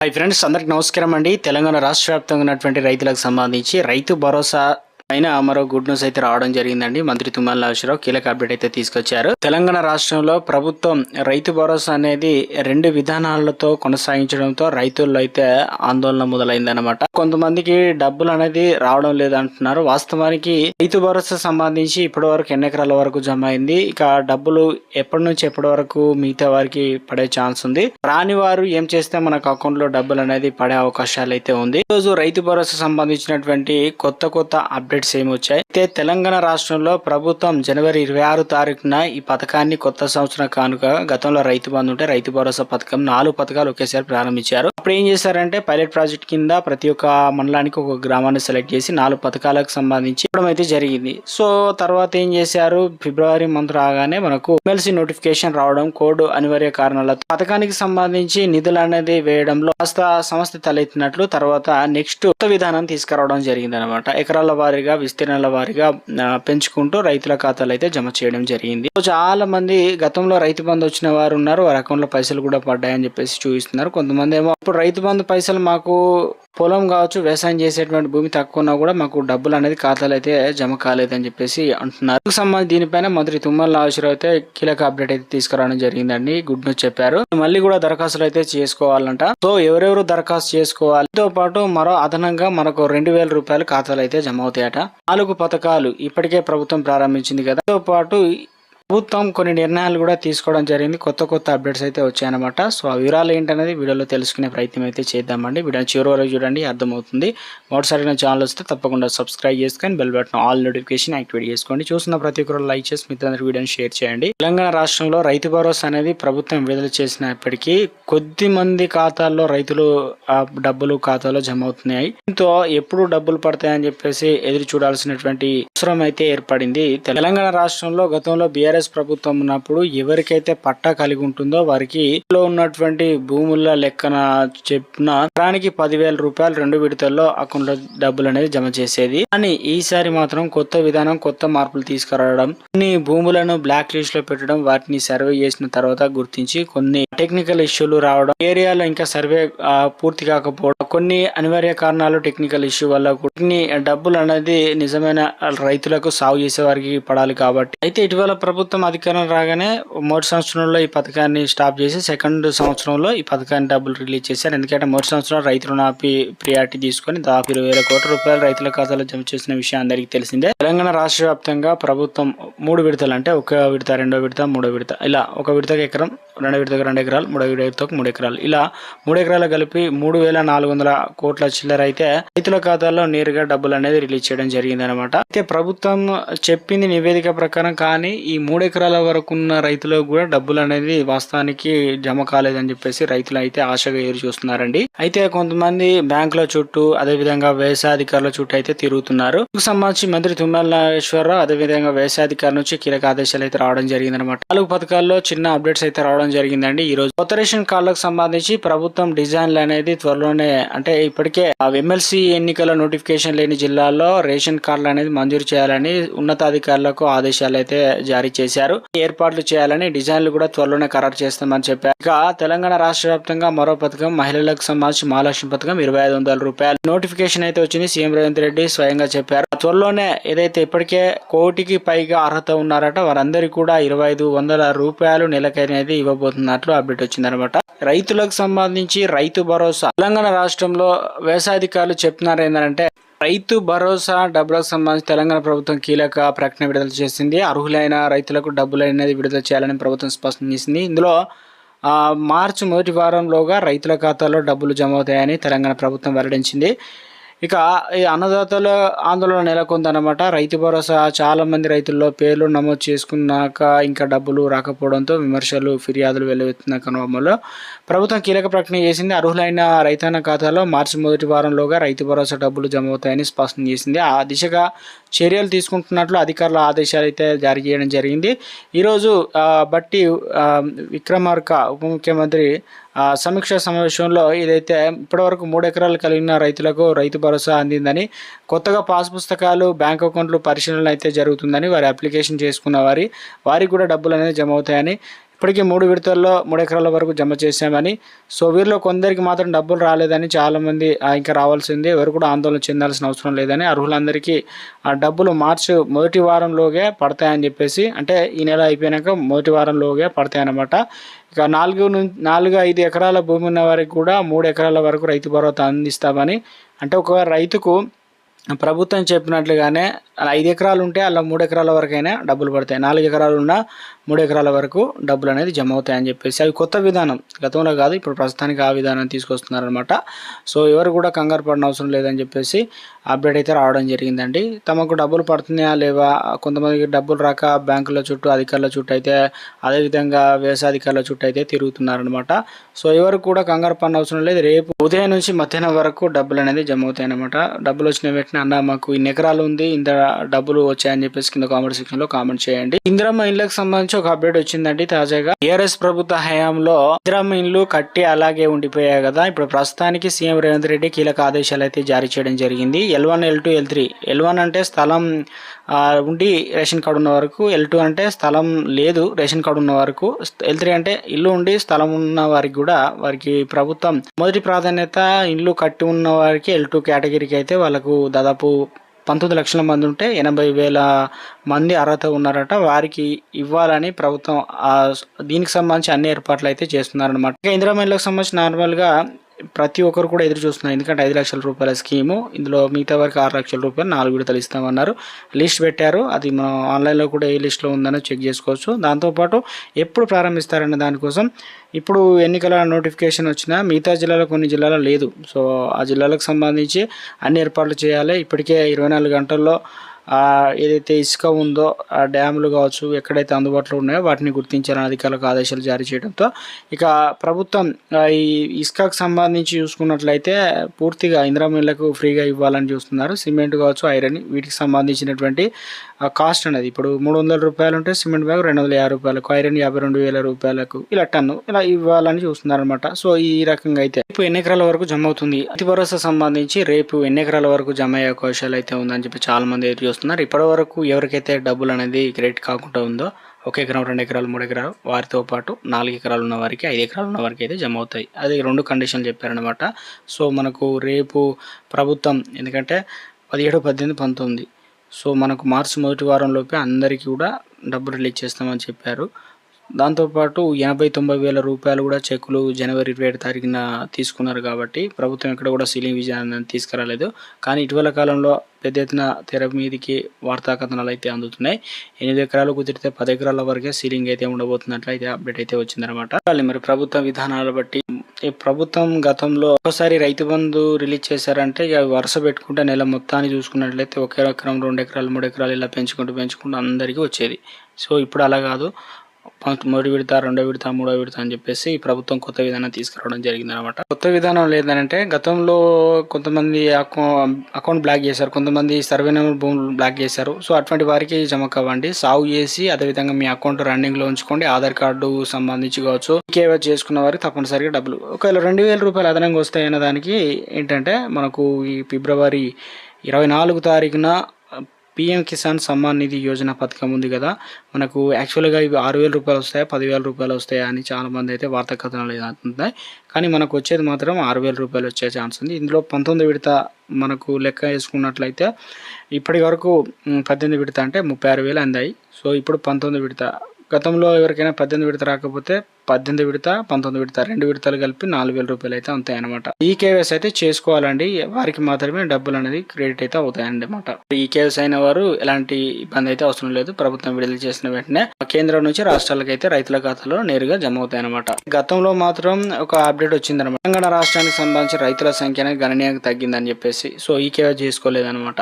Hi friends అందరికి నమస్కారం అండి. తెలంగాణ రాష్ట్ర వ్యాప్తంగా ఉన్నటువంటి రైతులకు సంబంధించి రైతు భరోసా అయినా మరో గుడ్ న్యూస్ అయితే రావడం జరిగిందండి. మంత్రి తుమ్మల నాగేశ్వరరావు కీలక అప్డేట్ అయితే తీసుకొచ్చారు. తెలంగాణ రాష్ట్రంలో ప్రభుత్వం రైతు భరోసా అనేది రెండు విధానాలతో కొనసాగించడంతో రైతుల్లో అయితే ఆందోళన మొదలైందనమాట కొంతమందికి డబ్బులు అనేది రావడం లేదంటున్నారు. వాస్తవానికి రైతు భరోసా సంబంధించి ఇప్పటి వరకు ఎన్ని ఎకరాల వరకు జమ అయింది? ఇక డబ్బులు ఎప్పటి నుంచి ఎప్పటి వరకు మిగతా వారికి పడే ఛాన్స్ ఉంది? రాని వారు ఏం చేస్తే మనకు అకౌంట్లో డబ్బులు అనేది పడే అవకాశాలు అయితే ఉంది? ఈరోజు రోజు రైతు భరోసా సంబంధించినటువంటి కొత్త కొత్త అప్డేట్ అప్డేట్స్ ఏమి వచ్చాయి? అయితే తెలంగాణ రాష్ట్రంలో ప్రభుత్వం జనవరి ఇరవై ఆరు తారీఖున ఈ పథకాన్ని కొత్త సంవత్సరం కానుక గతంలో రైతు బంధు ఉంటే రైతు భరోసా పథకం నాలుగు పథకాలు ఒకేసారి ప్రారంభించారు. అప్పుడు ఏం చేశారంటే పైలట్ ప్రాజెక్ట్ కింద ప్రతి ఒక్క మండలానికి ఒక గ్రామాన్ని సెలెక్ట్ చేసి నాలుగు పథకాలకు సంబంధించి ఇవ్వడం అయితే జరిగింది. సో తర్వాత ఏం చేశారు? ఫిబ్రవరి మంత్ రాగానే మనకు ఎమ్మెల్సీ నోటిఫికేషన్ రావడం కోడ్ అనివార్య కారణాలతో పథకానికి సంబంధించి నిధులు అనేది వేయడంలో కాస్త సమస్య తలెత్తినట్లు తర్వాత నెక్స్ట్ కొత్త విధానం తీసుకురావడం జరిగింది అనమాట ఎకరాల వారీగా విస్తీర్ణాల వారీగా పెంచుకుంటూ రైతుల ఖాతాలు అయితే జమ చేయడం జరిగింది. చాలా మంది గతంలో రైతు బంధు వచ్చిన వారు ఉన్నారు. వారి అకౌంట్లో పైసలు కూడా పడ్డాయని చెప్పేసి చూపిస్తున్నారు. కొంతమంది ఏమో ఇప్పుడు రైతు బంధు పైసలు మాకు పొలం కావచ్చు వ్యవసాయం చేసేటువంటి భూమి తక్కువ ఉన్నా కూడా మాకు డబ్బులు అనేది ఖాతాలు అయితే జమ కాలేదని చెప్పేసి అంటున్నారు. సంబంధించి దీనిపైన మంత్రి తుమ్మల నాగేశ్వరరావు అయితే కీలక అప్డేట్ అయితే తీసుకురావడం జరిగిందండి. గుడ్ న్యూస్ చెప్పారు. మళ్ళీ కూడా దరఖాస్తులు అయితే చేసుకోవాలంట. సో ఎవరెవరు దరఖాస్తు చేసుకోవాలి? తో పాటు మరో అదనంగా మనకు రెండు వేల రూపాయలు ఖాతాలు అయితే జమ అవుతాయట. నాలుగు పథకాలు ఇప్పటికే ప్రభుత్వం ప్రారంభించింది కదా. తో పాటు ప్రభుత్వం కొన్ని నిర్ణయాలు కూడా తీసుకోవడం జరిగింది. కొత్త కొత్త అప్డేట్స్ అయితే వచ్చాయన్నమాట. సో ఆ వివరాలు ఏంటనేది వీడియోలో తెలుసుకునే ప్రయత్నం అయితే చేద్దామండి. వీడియో చివరి వరకు చూడండి అర్థమవుతుంది. మొదటిసారి ఛానల్ వస్తే తప్పకుండా సబ్స్క్రైబ్ చేసుకొని bell button all notification activate చేసుకోండి. చూసిన ప్రతి ఒక్కరు లైక్ చేసి మిత్రులందరూ వీడియోని షేర్ చేయండి. తెలంగాణ రాష్ట్రంలో రైతు భరోసా అనేది ప్రభుత్వం విడుదల చేసినప్పటికీ కొద్ది మంది ఖాతాల్లో రైతులు డబ్బులు ఖాతాలో జమ అవుతున్నాయి. దీంతో ఎప్పుడు డబ్బులు పడతాయని చెప్పేసి ఎదురు చూడాల్సినటువంటి అవసరం అయితే ఏర్పడింది. తెలంగాణ రాష్ట్రంలో గతంలో బీఆర్ఎస్ ప్రభుత్వం ఉన్నప్పుడు ఎవరికైతే పట్టా కలిగి ఉంటుందో వారికి లో ఉన్నటువంటి భూముల లెక్కన చెప్పిన ఎకరానికి పదివేల రూపాయలు రెండు విడతల్లో అకౌంట్లో డబ్బులు అనేది జమ చేసేది. కానీ ఈసారి మాత్రం కొత్త విధానం కొత్త మార్పులు తీసుకురావడం కొన్ని భూములను బ్లాక్ లిస్ట్లో పెట్టడం వాటిని సర్వే చేసిన తర్వాత గుర్తించి కొన్ని టెక్నికల్ ఇష్యూలు రావడం ఏరియాలో ఇంకా సర్వే పూర్తి కాకపోవడం కొన్ని అనివార్య కారణాలు టెక్నికల్ ఇష్యూ వల్ల కూడా కొన్ని డబ్బులు అనేది నిజమైన రైతులకు సాగు చేసే వారికి పడాలి కాబట్టి. అయితే ఇటీవల ప్రభుత్వం అధికారం రాగానే మొదటి సంవత్సరంలో ఈ పథకాన్ని స్టాప్ చేసి సెకండ్ సంవత్సరంలో ఈ పథకాన్ని డబ్బులు రిలీజ్ చేశారు. ఎందుకంటే మొదటి సంవత్సరం రైతు రుణాపి ప్రియారిటీ తీసుకొని దాదాపు ఇరవై వేల కోట్ల రూపాయలు రైతుల ఖాతాలో జమ చేసిన విషయం అందరికీ తెలిసిందే. తెలంగాణ రాష్ట్ర వ్యాప్తంగా ప్రభుత్వం మూడు విడతలు అంటే ఒక విడత రెండో విడత మూడో విడత. ఇలా ఒక విడతకు ఎకరం రెండు విడతకు రెండు ఎకరాలు మూడో విడతకు మూడు ఎకరాలు. ఇలా మూడు ఎకరాలు కలిపి మూడు వేల నాలుగు వందల కోట్ల చిల్లర అయితే రైతుల ఖాతాల్లో నేరుగా డబ్బులు అనేది రిలీజ్ చేయడం జరిగింది అనమాట అయితే ప్రభుత్వం చెప్పింది నివేదిక ప్రకారం కానీ ఈ మూడు మూడు ఎకరాల వరకు ఉన్న రైతులకు కూడా డబ్బులు అనేది వాస్తవానికి జమ కాలేదని చెప్పేసి రైతులు అయితే ఆశగా ఎదురు చూస్తున్నారండి. అయితే కొంతమంది బ్యాంకుల చుట్టూ అదే విధంగా వ్యవసాయ అధికారుల చుట్టూ అయితే తిరుగుతున్నారు. ఇందుకు సంబంధించి మంత్రి తుమ్మల నాగేశ్వరరావు అదే విధంగా వ్యవసాయ అధికారి నుంచి కీలక ఆదేశాలు అయితే రావడం జరిగింది అనమాట నాలుగు పథకాల్లో చిన్న అప్డేట్స్ అయితే రావడం జరిగిందండి ఈ రోజు. కొత్త రేషన్ కార్డులకు సంబంధించి ప్రభుత్వం డిజైన్లు అనేది త్వరలోనే అంటే ఇప్పటికే ఎమ్మెల్సీ ఎన్నికల నోటిఫికేషన్ లేని జిల్లాల్లో రేషన్ కార్డులు అనేది మంజూరు చేయాలని ఉన్నతాధికారులకు ఆదేశాలు అయితే జారీ చేశారు చేశారు. ఏర్పాట్లు చేయాలని డిజైన్లు కూడా త్వరలోనే ఖరారు చేస్తామని చెప్పారు. ఇక తెలంగాణ రాష్ట్ర వ్యాప్తంగా మరో పథకం మహిళలకు సంబంధించి మహాలక్ష్మి పథకం ఇరవై ఐదు వందల రూపాయలు. నోటిఫికేషన్ అయితే వచ్చింది సీఎం రేవంత్ రెడ్డి స్వయంగా చెప్పారు. త్వరలోనే ఏదైతే ఇప్పటికే కోటికి పైగా అర్హత ఉన్నారట వారందరికీ కూడా ఇరవై ఐదు వందల రూపాయలు నెలకైనది ఇవ్వబోతున్నట్లు అప్డేట్ వచ్చిందనమాట. రైతులకు సంబంధించి రైతు భరోసా. తెలంగాణ రాష్ట్రంలో వ్యవసాయాధికారులు చెప్తున్నారు ఏంటంటే రైతు భరోసా డబ్బులకు సంబంధించి తెలంగాణ ప్రభుత్వం కీలక ప్రకటన విడుదల చేసింది. అర్హులైన రైతులకు డబ్బులు అనేది విడుదల చేయాలని ప్రభుత్వం స్పష్టం చేసింది. ఇందులో మార్చి మొదటి వారంలోగా రైతుల ఖాతాలో డబ్బులు జమ అవుతాయని తెలంగాణ ప్రభుత్వం వెల్లడించింది. ఇక ఈ అన్నదాతల ఆందోళన నెలకొందనమాట రైతు భరోసా చాలా మంది రైతుల్లో పేర్లు నమోదు చేసుకున్నాక ఇంకా డబ్బులు రాకపోవడంతో విమర్శలు ఫిర్యాదులు వెల్లువెత్తున్న క్రమంలో ప్రభుత్వం కీలక ప్రకటన చేసింది. అర్హులైన రైతన్న ఖాతాలో మార్చి మొదటి వారంలోగా రైతు భరోసా డబ్బులు జమ అవుతాయని స్పష్టం చేసింది. ఆ దిశగా చర్యలు తీసుకుంటున్నట్లు అధికారుల ఆదేశాలు అయితే జారీ చేయడం జరిగింది. ఈరోజు బట్టి విక్రమార్క ఉప ముఖ్యమంత్రి సమీక్షా సమీక్ష సమావేశంలో ఇదైతే ఇప్పటివరకు మూడు ఎకరాలు కలిగిన రైతులకు రైతు భరోసా అందిందని కొత్తగా పాస్ పుస్తకాలు బ్యాంక్ అకౌంట్లు పరిశీలన అయితే జరుగుతుందని వారి అప్లికేషన్ చేసుకున్న వారి వారికి కూడా డబ్బులు అనేది జమ అవుతాయని ఇప్పటికీ మూడు విడతల్లో మూడు ఎకరాల వరకు జమ చేశామని. సో వీరిలో కొందరికి మాత్రం డబ్బులు రాలేదని చాలామంది ఇంకా రావాల్సింది. ఎవరు కూడా ఆందోళన చెందాల్సిన అవసరం లేదని అర్హులందరికీ ఆ డబ్బులు మార్చి మొదటి వారంలోగే పడతాయని చెప్పేసి అంటే ఈ నెల అయిపోయినాక మొదటి వారంలోగే పడతాయన్నమాట. ఇక నాలుగు నుంచి నాలుగు ఐదు ఎకరాల భూమి ఉన్న వారికి కూడా మూడు ఎకరాల వరకు రైతు భరోసా అందిస్తామని అంటే ఒక రైతుకు ప్రభుత్వం చెప్పినట్లుగానే ఐదు ఎకరాలు ఉంటే అలా మూడు ఎకరాల వరకైనా డబ్బులు పడతాయి. నాలుగు ఎకరాలు ఉన్నా మూడు ఎకరాల వరకు డబ్బులు అనేది జమ అవుతాయని చెప్పేసి అవి కొత్త విధానం. గతంలో కాదు ఇప్పుడు ప్రస్తుతానికి ఆ విధానం తీసుకొస్తున్నారనమాట సో ఎవరు కూడా కంగారు పడిన అవసరం లేదని చెప్పేసి అప్డేట్ అయితే రావడం జరిగిందండి. తమకు డబ్బులు పడుతున్నాయా లేవా? కొంతమందికి డబ్బులు రాక బ్యాంకుల చుట్టూ అధికారుల చుట్టూ అయితే అదేవిధంగా వ్యవసాయ అధికారుల చుట్టూ అయితే తిరుగుతున్నారనమాట సో ఎవరు కూడా కంగారు పడిన అవసరం లేదు. రేపు ఉదయం నుంచి మధ్యాహ్నం వరకు డబ్బులు అనేది జమ అవుతాయి అనమాట డబ్బులు వచ్చిన వెంటనే అన్న మాకు ఇన్ని ఎకరాలు ఉంది ఇంత డబ్బులు వచ్చాయని చెప్పేసి కింద కామెంట్ సెక్షన్లో కామెంట్ చేయండి. ఇందిరమ్మ ఇళ్ళకి సంబంధించి ఒక అప్డేట్ వచ్చిందండి తాజాగా. టీఆర్ఎస్ ప్రభుత్వ హయాంలో ఇందిరమ్మ ఇల్లు కట్టి అలాగే ఉండిపోయాయి కదా. ఇప్పుడు ప్రస్తుతానికి సీఎం రేవంత్ రెడ్డి కీలక ఆదేశాలు అయితే జారీ చేయడం జరిగింది. L one L two L three. L one అంటే స్థలం ఉండి రేషన్ కార్డు ఉన్న వరకు ఎల్ టూ అంటే స్థలం లేదు రేషన్ కార్డు ఉన్న వరకు. ఎల్ త్రీ అంటే ఇల్లు ఉండి స్థలం ఉన్న వారికి కూడా వారికి ప్రభుత్వం మొదటి ప్రాధాన్యత ఇల్లు కట్టి ఉన్న వారికి ఎల్ టూ కేటగిరీకి అయితే వాళ్ళకు దాదాపు పంతొమ్మిది లక్షల మంది ఉంటే ఎనభై వేల మంది అర్హత ఉన్నారట. వారికి ఇవ్వాలని ప్రభుత్వం దీనికి సంబంధించి అన్ని ఏర్పాట్లు అయితే చేస్తున్నారనమాట ఇంకా ఇందిరా మహిళలకు సంబంధించి నార్మల్గా ప్రతి ఒక్కరు కూడా ఎదురు చూస్తున్నారు. ఎందుకంటే ఐదు లక్షల రూపాయల స్కీము. ఇందులో మిగతా వరకు ఆరు లక్షల రూపాయలు నాలుగు విడతలు ఇస్తామన్నారు. లిస్ట్ పెట్టారు. అది మనం ఆన్లైన్లో కూడా ఏ లిస్ట్లో ఉందని చెక్ చేసుకోవచ్చు. దాంతోపాటు ఎప్పుడు ప్రారంభిస్తారనే దానికోసం ఇప్పుడు ఎన్నికల నోటిఫికేషన్ వచ్చినా మిగతా జిల్లాలో కొన్ని జిల్లాలో లేదు. సో ఆ జిల్లాలకు సంబంధించి అన్ని ఏర్పాట్లు చేయాలి. ఇప్పటికే ఇరవై నాలుగు గంటల్లో ఏదైతే ఇసుక ఉందో ఆ డ్యాములు కావచ్చు ఎక్కడైతే అందుబాటులో ఉన్నాయో వాటిని గుర్తించాలని అధికారులకు ఆదేశాలు జారీ చేయడంతో ఇక ప్రభుత్వం ఈ ఇసుకకు సంబంధించి చూసుకున్నట్లయితే పూర్తిగా ఇంద్రమిళ్ళకు ఫ్రీగా ఇవ్వాలని చూస్తున్నారు. సిమెంట్ కావచ్చు ఐరన్ వీటికి సంబంధించినటువంటి కాస్ట్ అనేది ఇప్పుడు మూడు వందల రూపాయలు ఉంటే సిమెంట్ బ్యాగ్ రెండు వందల యాభై రూపాయలకు ఐరన్ యాభై రెండు వేల రూపాయలకు ఇలా టన్ను ఇలా ఇవ్వాలని చూస్తున్నారు అనమాట సో ఈ రకంగా అయితే రేపు ఎన్ని ఎకరాల వరకు జమ అవుతుంది? అతి భరోసా సంబంధించి రేపు ఎన్ని ఎకరాల వరకు జమ అయ్యే అవకాశాలు అయితే ఉందని చెప్పి చాలా మంది ఎదురు చూస్తున్నారు. ఇప్పటి వరకు ఎవరికైతే డబ్బులు అనేది క్రెడిట్ కాకుండా ఉందో ఒక ఎకరం రెండు ఎకరాలు మూడు ఎకరాలు వారితో పాటు నాలుగు ఎకరాలు ఉన్న వారికి ఐదు ఎకరాలు ఉన్న వారికి అయితే జమ అవుతాయి. అది రెండు కండిషన్లు చెప్పారనమాట సో మనకు రేపు ప్రభుత్వం ఎందుకంటే పదిహేడు పద్దెనిమిది పంతొమ్మిది. సో మనకు మార్చి మొదటి వారంలోపే అందరికీ కూడా డబ్బు రిలీజ్ చేస్తామని చెప్పారు. దాంతోపాటు ఎనభై తొంభై వేల రూపాయలు కూడా చెక్కులు జనవరి ఇరవై ఏడు తారీఖున తీసుకున్నారు కాబట్టి ప్రభుత్వం ఎక్కడ కూడా సీలింగ్ విజయాన్ని తీసుకురాలేదు. కానీ ఇటీవల కాలంలో పెద్ద ఎత్తున తెర మీదకి వార్తా కథనాలు అయితే అందుతున్నాయి. ఎనిమిది ఎకరాలు కుదిరితే పది ఎకరాల వరకే సీలింగ్ అయితే ఉండబోతున్నట్లు అయితే అప్డేట్ అయితే వచ్చిందనమాట మరి ప్రభుత్వ విధానాలు బట్టి ఈ ప్రభుత్వం గతంలో ఒకసారి రైతు బంధు రిలీజ్ చేశారంటే ఇక వరుస పెట్టుకుంటే నెల మొత్తాన్ని చూసుకున్నట్లయితే ఒక ఎకరం రెండు ఎకరాలు మూడు ఎకరాలు ఇలా పెంచుకుంటూ పెంచుకుంటూ అందరికీ వచ్చేది. సో ఇప్పుడు అలా కాదు. మొదటి విడత రెండో విడత మూడో విడత అని చెప్పేసి ప్రభుత్వం కొత్త విధానం తీసుకురావడం జరిగింది అనమాట కొత్త విధానం లేదనంటే గతంలో కొంతమంది అకౌంట్ బ్లాక్ చేశారు కొంతమంది సర్వే నెంబర్ భూములు బ్లాక్ చేశారు. సో అటువంటి వారికి జమ కావండి. సాగు చేసి అదేవిధంగా మీ అకౌంట్ రన్నింగ్లో ఉంచుకోండి. ఆధార్ కార్డు సంబంధించి కావచ్చు కేవై చేసుకున్న వారికి తప్పనిసరిగా డబ్బులు. ఒకవేళ రెండు వేల రూపాయలు అదనంగా వస్తాయన్న దానికి ఏంటంటే మనకు ఈ ఫిబ్రవరి ఇరవై నాలుగు తారీఖున పిఎం కిసాన్ సమ్మాన్ నిధి యోజన పథకం ఉంది కదా. మనకు యాక్చువల్గా ఇవి ఆరు వేల రూపాయలు వస్తాయి పదివేల రూపాయలు వస్తాయా అని చాలామంది అయితే వార్తా కథనాలు అవుతున్నాయి కానీ మనకు వచ్చేది మాత్రం ఆరు వేల రూపాయలు వచ్చే ఛాన్స్ ఉంది. ఇందులో పంతొమ్మిది విడత మనకు లెక్క వేసుకున్నట్లయితే ఇప్పటి వరకు పద్దెనిమిది విడత అంటే ముప్పై ఆరు వేలు అందాయి. సో ఇప్పుడు పంతొమ్మిది విడత గతంలో ఎవరికైనా పద్దెనిమిది విడత రాకపోతే పద్దెనిమిది విడత పంతొమ్మిది విడత రెండు విడతలు కలిపి నాలుగు వేల రూపాయలు అయితే ఉంటాయి అనమాట ఈ కేవైస్ అయితే చేసుకోవాలండి. వారికి మాత్రమే డబ్బులు అనేది క్రెడిట్ అయితే అవుతాయండి అనమాట ఈ కేవైస్ అయిన వారు ఎలాంటి ఇబ్బంది అయితే అవసరం లేదు. ప్రభుత్వం విడుదల చేసిన వెంటనే కేంద్రం నుంచి రాష్ట్రాలకు అయితే రైతుల ఖాతాలో నేరుగా జమ అవుతాయి అనమాట గతంలో మాత్రం ఒక అప్డేట్ వచ్చిందనమాట తెలంగాణ రాష్ట్రానికి సంబంధించి రైతుల సంఖ్య అనేది గణనీయంగా తగ్గిందని చెప్పేసి సో ఈ కేవైసీ చేసుకోలేదన్నమాట.